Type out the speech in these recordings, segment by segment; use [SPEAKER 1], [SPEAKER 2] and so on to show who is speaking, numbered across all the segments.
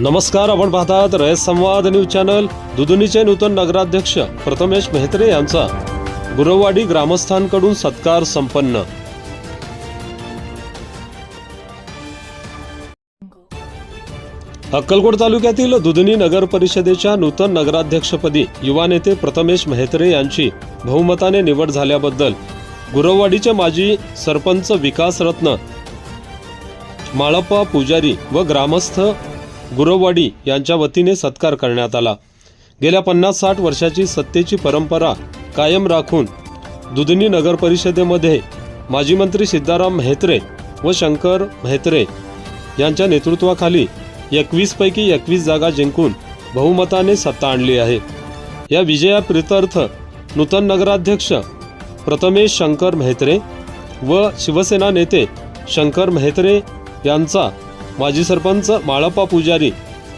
[SPEAKER 1] नमस्कार आपण पाहतात रयत संवाद न्यूज चॅनल दुधनीचे नूतन नगराध्यक्ष प्रथमेश मेहत्रे यांचा. गुरववाडी ग्रामस्थांकडून सत्कार संपन्न. अक्कलकोट तालुक्यातील दुधनी नगर परिषदेच्या नूतन नगराध्यक्षपदी युवा नेते प्रथमेश मेहत्रे यांची बहुमताने निवड झाल्याबद्दल गुरववाडीचे माजी सरपंच विकास रत्न माळप्पा पुजारी व ग्रामस्थ गुरववाडी यांच्या वतीने सत्कार करण्यात आला. गेल्या पन्नास साठ वर्षाची सत्तेची परंपरा कायम राखून दुधनी नगर परिषदेमध्ये माजी मंत्री सिद्धाराम मेहत्रे व शंकर मेहत्रे यांच्या नेतृत्वाखाली एकवीसपैकी एकवीस जागा जिंकून बहुमताने सत्ता आणली आहे. या विजयाप्रित्यर्थ नूतन नगराध्यक्ष प्रथमेश शंकर मेहत्रे व शिवसेना नेते शंकर मेहत्रे यांचा माजी सरपंच माळप्पा पुजारी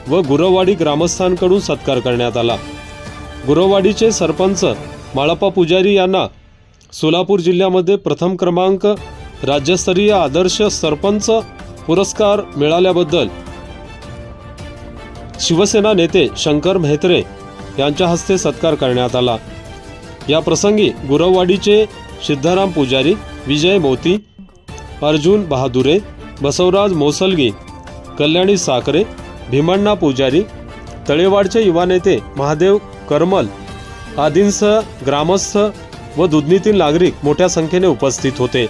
[SPEAKER 1] व गुरववाडी ग्रामस्थांकडून सत्कार करण्यात आला. गुरववाडीचे सरपंच माळप्पा पुजारी यांना सोलापूर जिल्ह्यामध्ये प्रथम क्रमांक राज्यस्तरीय आदर्श सरपंच पुरस्कार मिळाल्याबद्दल शिवसेना नेते शंकर मेहत्रे यांच्या हस्ते सत्कार करण्यात आला. या प्रसंगी गुरववाडीचे सिद्धाराम पुजारी विजय मोती अर्जुन बहादुरे बसवराज मोसलगी कल्याणी साखरे भीमण्णा पुजारी तळेवाडचे युवा नेते महादेव करमल आदींसह ग्रामस्थ व दुधनीतील नागरिक मोठ्या संख्येने उपस्थित होते.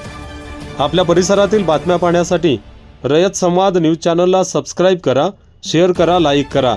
[SPEAKER 1] आपल्या परिसरातील बातम्या पाहण्यासाठी रयत संवाद न्यूज चॅनलला सबस्क्राईब करा शेअर करा लाईक करा.